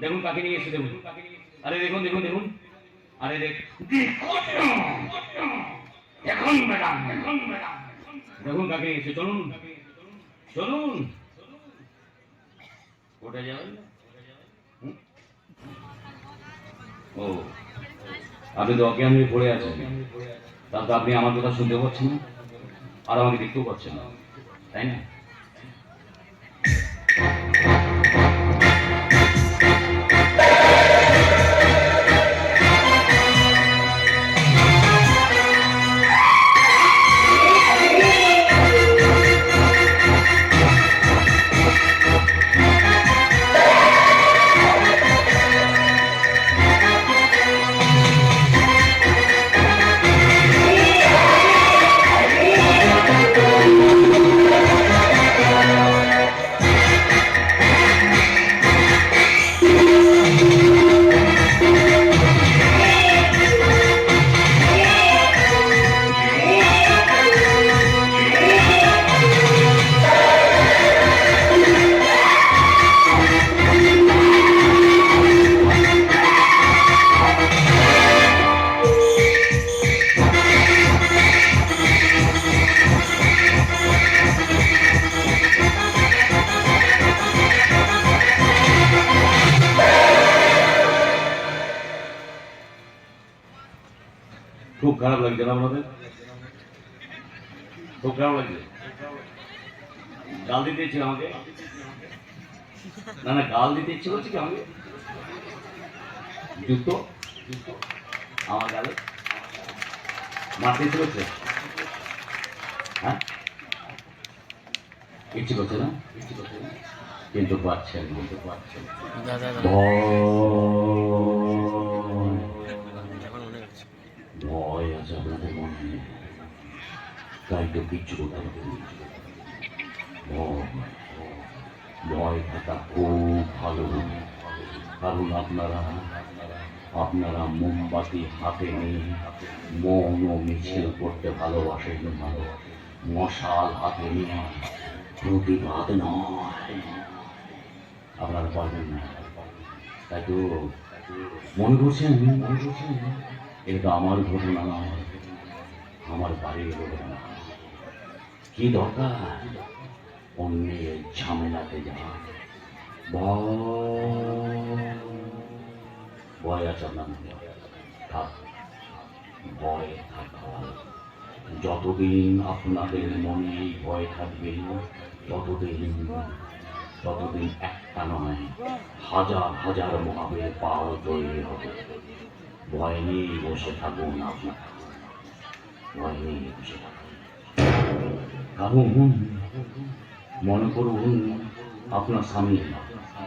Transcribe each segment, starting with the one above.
দেখুন কাকে নিয়ে এসে দেখুন। আরে দেখুন দেখুন দেখুন। আরে দেখুন দেখুন কাকে নিয়ে এসে চলুন চলুন। ওটা যাবেন ও। আপনি তো অজ্ঞান হয়ে পড়ে আছেন। তাহলে তো আপনি আমার কথা শুনতে পাচ্ছেন না। আর আমাকে দেখতেও পাচ্ছেন না। তাই না? লাগছে না আপনাদের? খুব খারাপ লাগছে। গাল দিতে ইচ্ছে আমাকে? না না গাল দিতে ইচ্ছে করছে কি আমাকে? জুতো আমার গালে? মারতে ইচ্ছে করছে? হ্যাঁ? ইচ্ছে করছে না? ইচ্ছে করছে না কিন্তু পাচ্ছেন কিন্তু পাচ্ছেন দাদা। মনে কিচ্ছু করতে ভয় থাকা খুব ভালো কারণ আপনারা আপনারা মোমবাতি হাতে নিয়ে মৌন মিছিল করতে ভালোবাসেন মশাল হাতে নিয়ে প্রতিবাদ নয় আপনারা পারবেন না তাই তো মনে করছেন মনে করছেন এটা আমার ঘটনা নয় আমার বাড়ির ঘটনা কি দরকার? অন্যের ঝামেলাতে যা। ভয় আছে আপনার মনে থাক। ভয় থাকা যতদিন আপনাদের মনে ভয় থাকবে, ততদিন ততদিন একটা নয়, হাজার হাজার মহাবীর পাও তৈরি হবে। ভয় নিয়ে বসে থাকুন আপনার। মনে করুন, আপনার স্বামী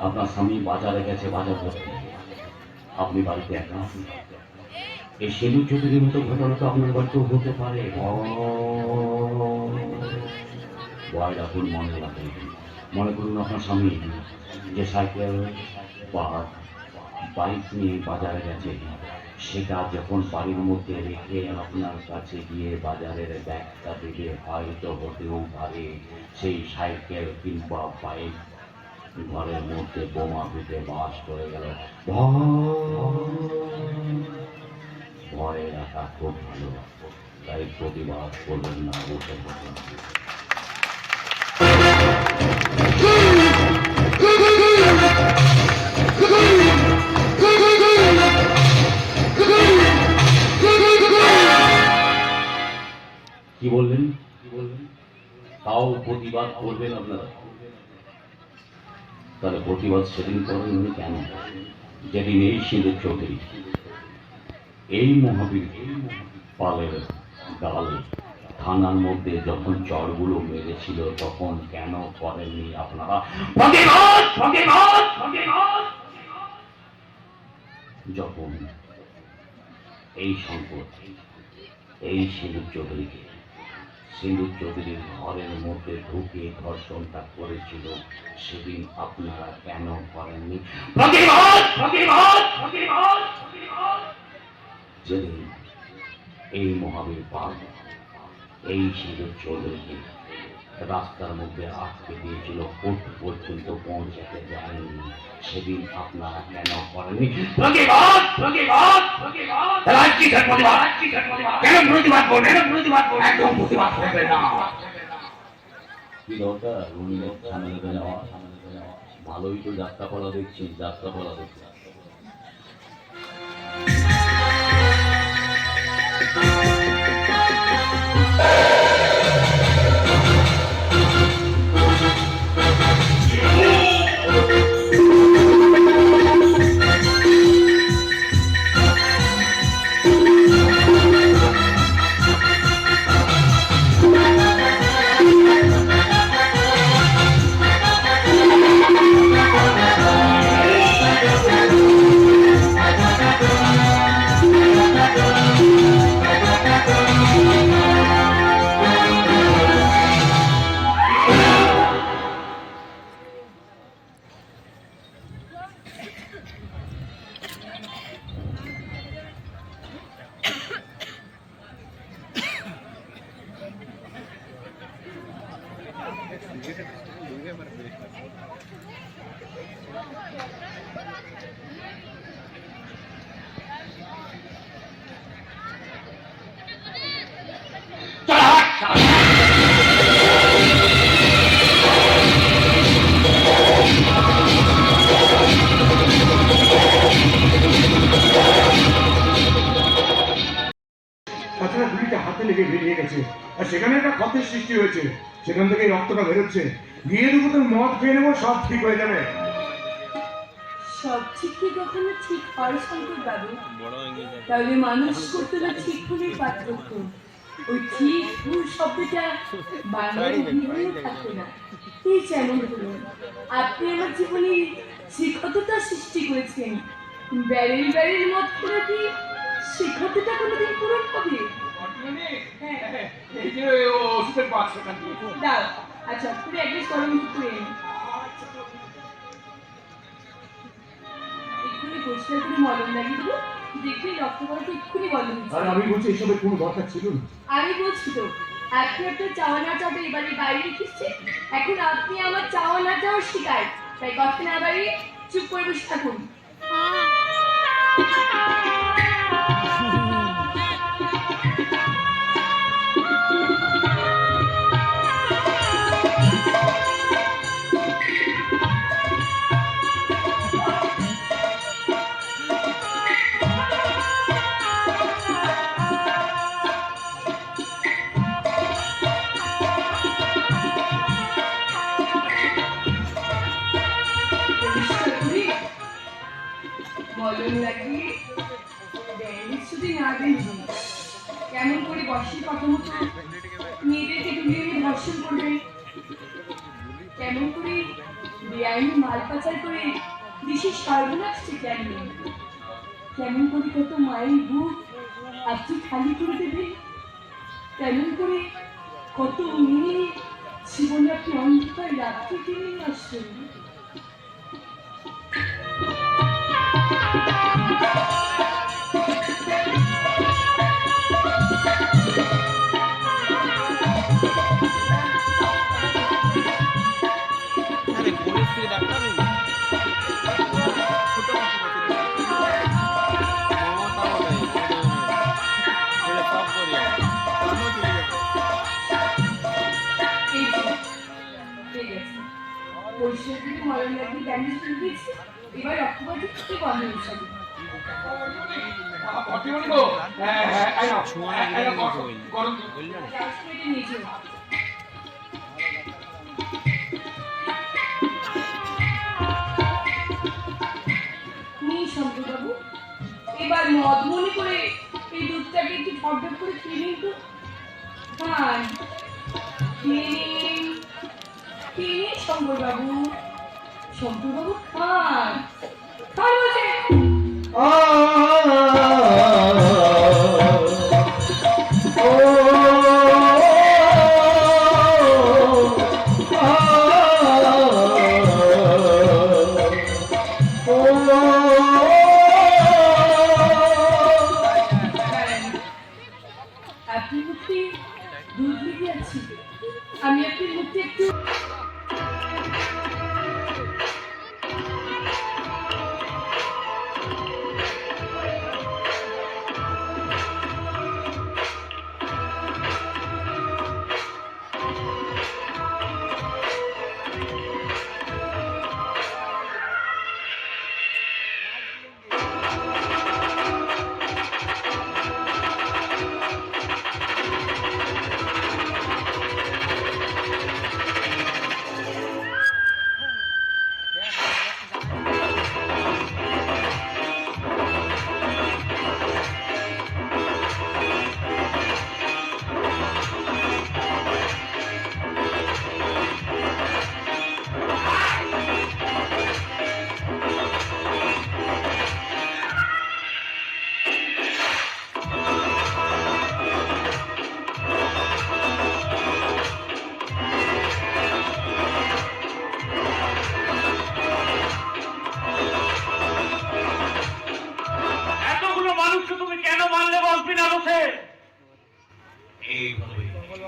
আপনার স্বামী বাজারে গেছে, বাজার করতে। আপনি বাড়িতে একা এই সেলু চৌধুরীর মতো ঘটনা তো আপনার বাড়িতেও হতে পারে। ভয় রাখুন, মনে মনে করুন আপনার স্বামী যে সাইকেল বা বাইক নিয়ে বাজারে গেছে। সেটা যখন বাড়ির মধ্যে রেখে আপনার কাছে গিয়ে বাজারের ব্যাগটা দিলে হয়তো হতেও পারে সেই সাইকেল কিংবা বাইক ঘরের মধ্যে বোমা পিটে বাস করে গেল ভয় রাখা খুব ভালো তাই প্রতিবাদ করবেন না বসে কি বললেন? তাও প্রতিবাদ করবেন আপনারা? তাহলে প্রতিবাদ সেদিন করেন উনি কেন? যেদিন এই সিঁদুর চৌধুরী এই মহাবীর পালের গালে থানার মধ্যে যখন চরগুলো মেরেছিল, তখন কেন করেননি আপনারা? যখন এই সংকট, এই সিঁদুর চৌধুরীকে সিঁদুর চৌধুরীর ঘরের মধ্যে ঢুকে ধর্ষণটা করেছিল, সেদিন আপনারা কেন করেননি? যেদিন এই মহাবীর পাল এই সিন্দুর চৌধুরীকে রাস্তার মধ্যে আটকে দিয়েছিল কোর্ট পর্যন্ত পৌঁছাতে যায়নি। সেদিন আপনারা কেন করেনি প্রতিবাদ! প্রতিবাদ! প্রতিবাদ! রাজ কিসের প্রতিবাদ! রাজ কেন প্রতিবাদ করবে কেন প্রতিবাদ করবে একদম প্রতিবাদ করবে না। কি দরকার? উনি ভালোই তো যাত্রাপালা দেখছি যাত্রাপালা দেখছি চল সৃষ্টি হয়েছে সেখান থেকে রক্তটা বেরোচ্ছে। গিয়ে দুটো তো মদ খেয়ে নেব সব ঠিক হয়ে যাবে। সব ঠিক কি কখনো ঠিক হয় শঙ্কর বাবু? তাহলে মানুষ করতে হলে ঠিক হলেই পার্থক্য ওই ঠিক ভুল শব্দটা থাকবে না। এই যেমন হলো আপনি আমার জীবনে শিক্ষকতা সৃষ্টি করেছেন ব্যারেল ব্যারেল মত করে কি শিক্ষকতা কোনোদিন পূরণ হবে? আচ্ছা দুধ করে এনে এক্ষুনি পরিষ্কার করে আমি বলছি এসবের কোনো দরকার ছিল আমি বলছি তো আপনি আপনার চাওয়া না চাওয়া এবারে বাইরে রেখেছে এখন আপনি আমার চাওয়া না চাওয়ার শিকার তাই কথা না বাড়িয়ে চুপ করে বসে থাকুন দেশের সর্বনাশ আসছে কেমন কেমন করে কত মায়ের বুক আপনি খালি করে দেবে কেমন করে কত মেয়ে জীবনে আপনি অন্ধকার রাত্রি টেনে আসবেন? এবার মদ মনে করে এই দুধটাকে একটু ঢপঢপ করে খেয়ে নিন তো। খান খেয়ে নিন। নিন শঙ্করবাবু শঙ্করবাবু খান খান বলছে।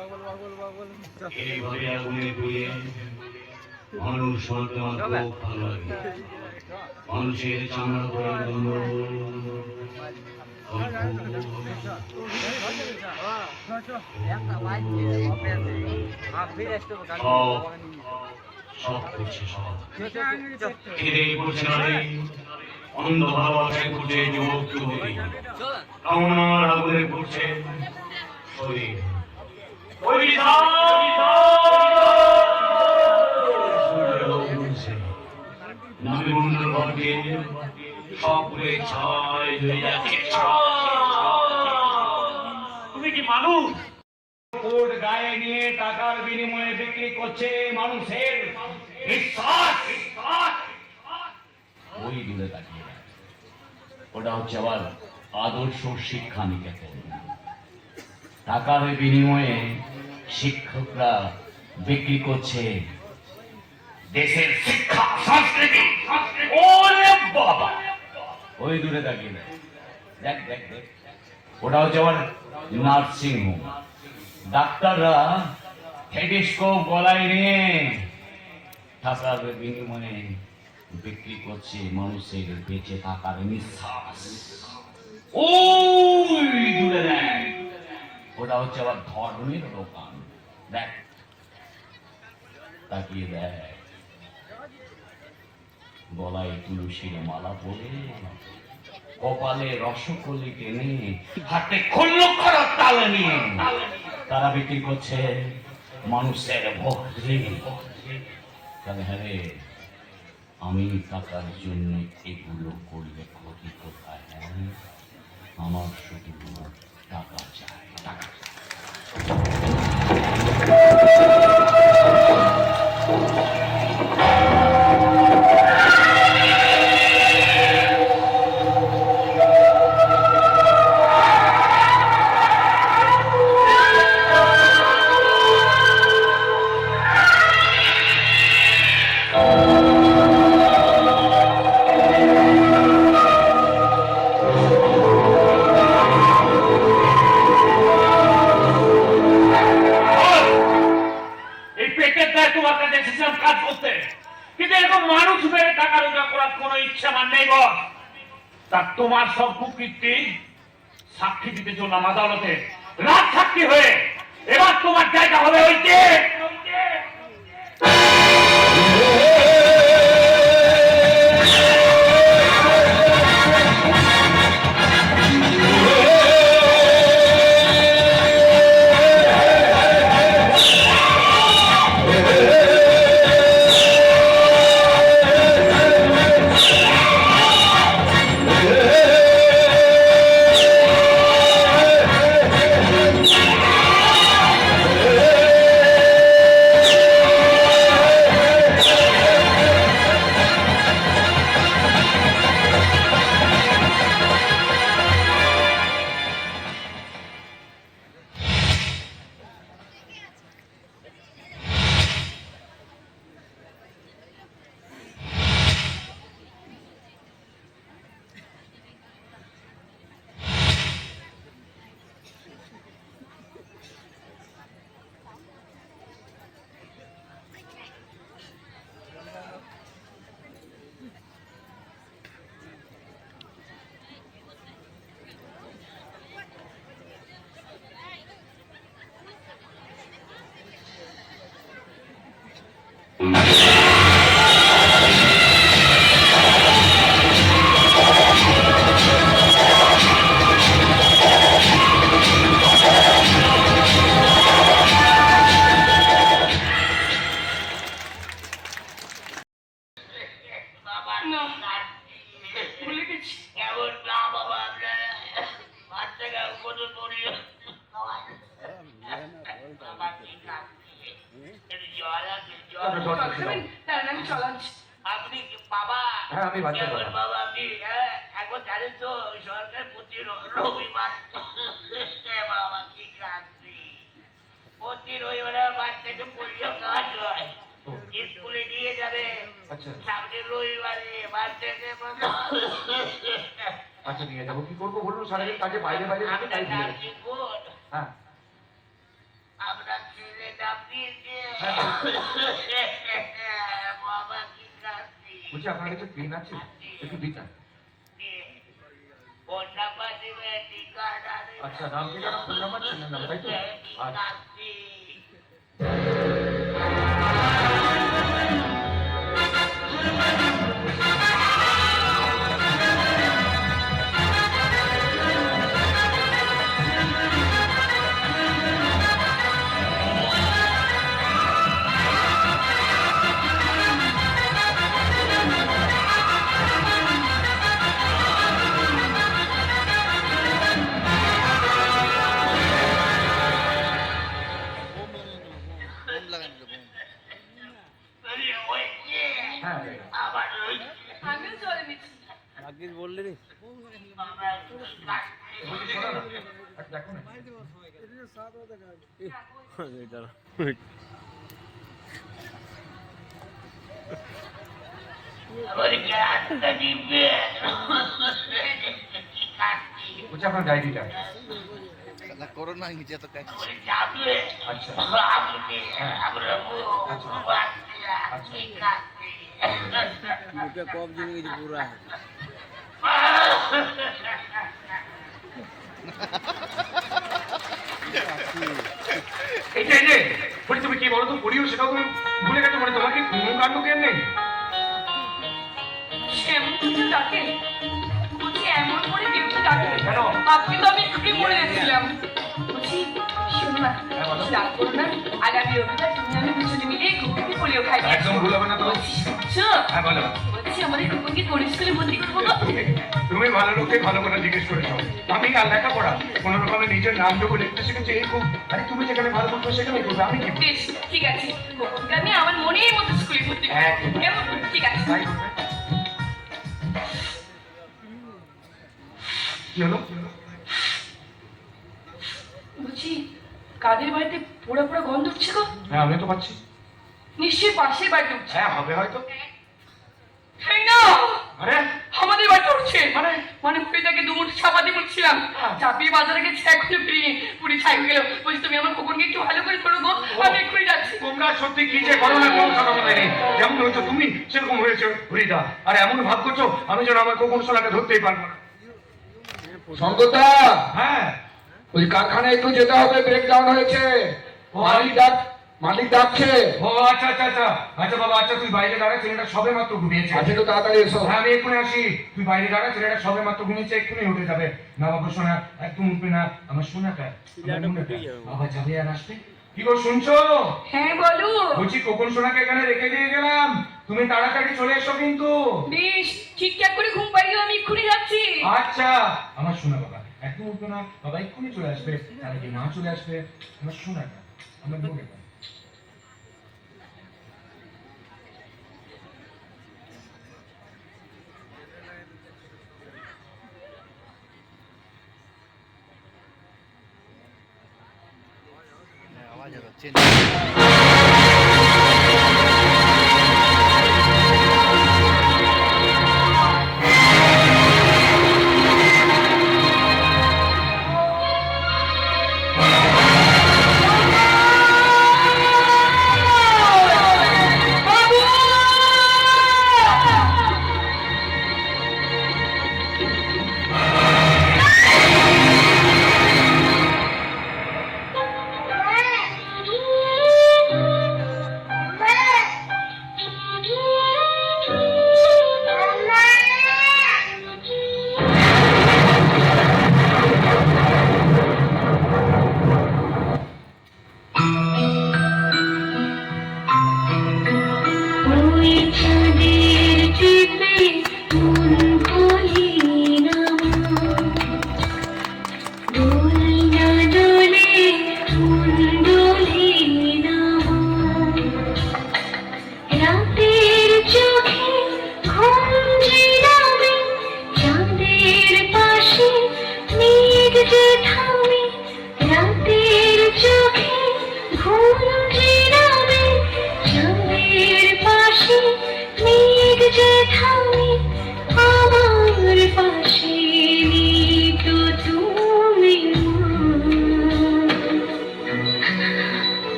বল এইভাবে আগুনে পুড়িয়ে মানুষ মারতে আমার খুব ভালো লাগে মানুষের চামড়া পরে গন্ধ সব সব করছে সব খেদেই করছে না অন্ধ ভালোবাসায় করছে যুবক যুবতী আগুনে করছে শরীর তুমি কি মানুষ কোট গায়ে নিয়ে টাকার বিনিময়ে বিক্রি করছে মানুষের ওটা হচ্ছে আবার আদর্শ শিক্ষা নিকেতন টাকার বিনিময়ে শিক্ষকরা বিক্রি করছে দেশের শিক্ষা, সংস্কৃতি। বাবা। ওই দূরে তাকিয়ে দেখ। দেখ দেখ দেখ। ওটা হচ্ছে আবার নার্সিং হোম ডাক্তাররা হেডিস্কোপ গলায় নিয়ে টাকার বিনিময়ে বিক্রি করছে মানুষের বেঁচে থাকার নিঃশ্বাস। ওই হচ্ছে আবার ধর্মের দোকান দেখ, তাকিয়ে দেখ। গলায় তুলসীর মালা পরে, কপালে রসকলি টেনে হাতে খল্ল করার তালে নিয়ে, তারা বিক্রি করছে মানুষের ভক্তি তাহলে হ্যাঁ আমি টাকার জন্য এগুলো করলে ক্ষতি কোথায়? আমার শুধু টাকা চাই। টাকা Thank you. ভুলে গেছি আমার ঠিক আছে একটু জল আছে জল জল খাবেন তার আমি চলাচ্ছি আপনি বাবা? হ্যাঁ, আমি বাচ্চা বাবা। বাবা? আপনি হ্যাঁ এখন জানেন তো সরকার প্রতি রবিবার বাবা কি কাঁদছি প্রতি রবিবারে বাচ্চাকে পোলিও কাজ হয়। স্কুলে নিয়ে যাবে। আচ্ছা। সামনে রবিবারে বাচ্চাকে আচ্ছা নিয়ে যাব। কি করব বলুন? সারাদিন কাজে বাইরে বাইরে নাম। কি বোন? হ্যাঁ। আপনার বলছি, আপনার কাছে পেন আছে? একটু দিন আচ্ছা নাম ফোন নাম্বার ছিল? না, তাই তো? আচ্ছা। হ্যাঁ নিচ্ছি ভাগ্যিস বললি রে বাবা কি কাঁদছি? বলছি শোনো না করোনা নিচে তো? আচ্ছা? মুখে কম জমে গেছে পুরা এই যে বলি তুমি কি বলো তো পড়িও সেটাও তুমি ভুলে গেছো মানে তোমার কি কাণ্ড জ্ঞান নেই ডাকে এমন কেন? তো আমি গেছিলাম বলছি শোনো না হ্যাঁ, রাগ করো না। আগামী রবিবার তুমি আমি দুজনে মিলে ঘুরতে পোলিও খাই। একদম ভুল হবে না তো। বুঝছ হ্যাঁ বলো। বলছি আমাদের কুকুরকে কোন স্কুলে ভর্তি করব তুমি- তুমি ভালো লোককে ভালো করে জিজ্ঞেস করেছ। আমি আর লেখাপড়া কোন রকমের নিজের নামটুকু লিখতে শিখেছি এই খুব আরে তুমি যেখানে ভালো করছ সেখানে করবে আমি কি ঠিক আছে। আমি আমার মনের মতো স্কুলে ভর্তি হ্যাঁ, ঠিক আছে। কি হলো? বলছি কাদের বাড়িতে পোড়া পোড়া গন্ধ উঠছে গো? হ্যাঁ আমি তো পাচ্ছি। নিশ্চয়ই পাশের বাড়িতে উঠছে। হ্যাঁ হবে হয়তো। এই না! আরে! আমাদের বাড়িতে উঠছে। মানে? মানে হরিদাকে দু মুঠো চাপাতি বলছিলাম চাপিয়ে বাজারে গেছে এখনও ফিরিয়ে। পুরি ছাই গেল। বলছি তুমি আমার কুকুরকে একটু ভালো করে ধরো গো। আমি এক্ষুনি যাচ্ছি। তোমরা সত্যি কি যে করো না কোনো কথা নেই। যেমন হয়েছো তুমি সেরকম হয়েছে হরিদা। আর এমন ভাব করছ আমি যেন আমার কোন সোনাকে ধরতেই পারব না। শঙ্করদা হ্যাঁ। ওই কারখানায় একটু যেতে হবে ব্রেকডাউন হয়েছে। মালিক ডাক মালিক ডাকছে। ও আচ্ছা আচ্ছা আচ্ছা। আচ্ছা বাবা আচ্ছা তুই বাইরে দাঁড়া ছেলেটা সবে মাত্র ঘুমিয়েছে। আচ্ছা একটু তাড়াতাড়ি এসো। হ্যাঁ আমি এক্ষুনি আসি। তুই বাইরে দাঁড়া ছেলেটা সবে মাত্র ঘুমিয়েছে এক্ষুনি উঠে যাবে। না বাবা শোনা একদম উঠবে না। আমার শোনাটা আমার মনেটা যাবে। আর আসবে? কি গো শুনছো? হ্যাঁ বলো বলছি কোকন সোনাকে এখানে রেখে দিয়ে গেলাম? তুমি তাড়াতাড়ি চলে এসো কিন্তু। বেশ ঠিকঠাক করে ঘুম পাড়িও আমি এক্ষুনি যাচ্ছি। আচ্ছা আমার শোনা বাবা একদম উঠবে না বাবা এক্ষুনি চলে আসবে তার আগে মা চলে আসবে আমার শোনাটা আমার মনেটা আওয়াজ হচ্ছে